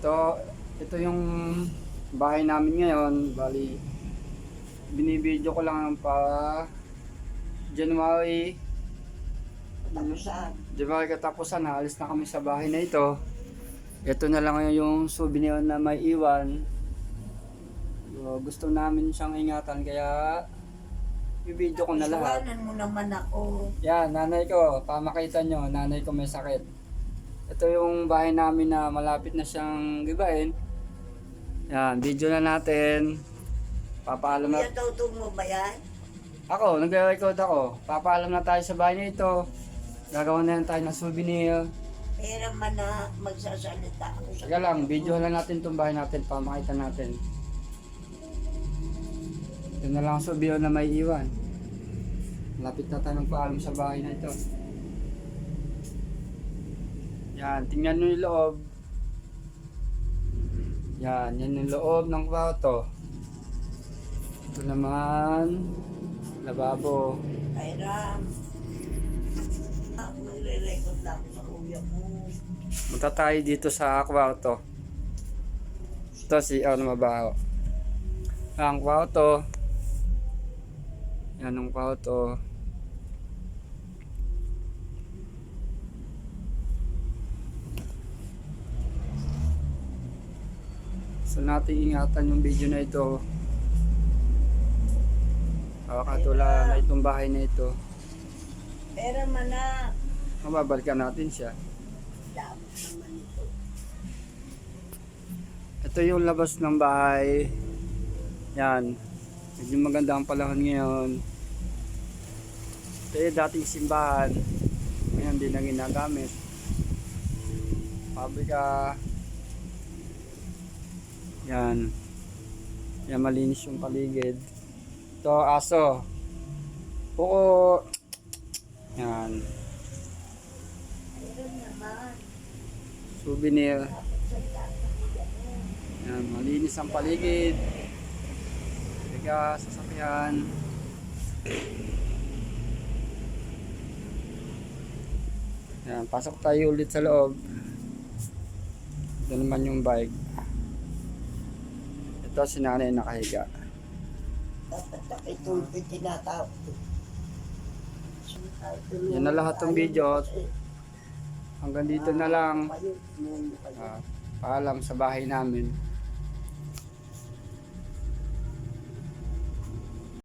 Ito, ito yung bahay namin ngayon. Bali, binibideo ko lang pa January Tapusan. January katapusan, alis na kami sa bahay na ito. Ito na lang yung souvenir na may iwan. So, gusto namin siyang ingatan kaya bibidyo ko na lahat. Iwanan mo naman ako. Yan, nanay ko, pamakita nyo, nanay ko may sakit. Ito yung bahay namin na malapit na siyang gibain. Yan, video na natin. Papaalam na. Kuya, mo ba yan? Ako, nagre-record ako. Papaalam na tayo sa bahay na ito. Gagawa na yan tayo ng souvenir. Pera man na magsasalita ako sa Sige lang, video lang natin itong bahay natin para makita natin. Ito na lang ang souvenir na may iwan. Lapit na tayo ng paalam sa bahay na ito. Yan, tingnan nyo yung loob. Yan, yan yung loob ng kwarto. Ito naman, lababo. Kay Ram. Ah, magre-record lang sa kuya mo. Punta tayo dito sa kwarto. Ito si na mabaho. Ang kwarto. Yan ang kwarto. So natin ingatan yung video na ito. Uh, katulad na itong bahay na ito. Pera man na. Mababalikan natin siya. Dapat naman ito. Ito yung labas ng bahay. Yan. Medyo maganda ang panahon ngayon. Ito yung dating simbahan. Ngayon hindi na ginagamit. Pabrika. Yan. Yan malinis yung paligid. Ito aso. Puko. Yan. Souvenir. Yan, malinis ang paligid. Biga, sasakyan. Yan, pasok tayo ulit sa loob. Ito naman yung bike. Ito si nanay nakahiga. Dapat nakitulpi tinatawag. Yan na lahat ng video. Hanggang dito na lang. Ah, paalam sa bahay namin.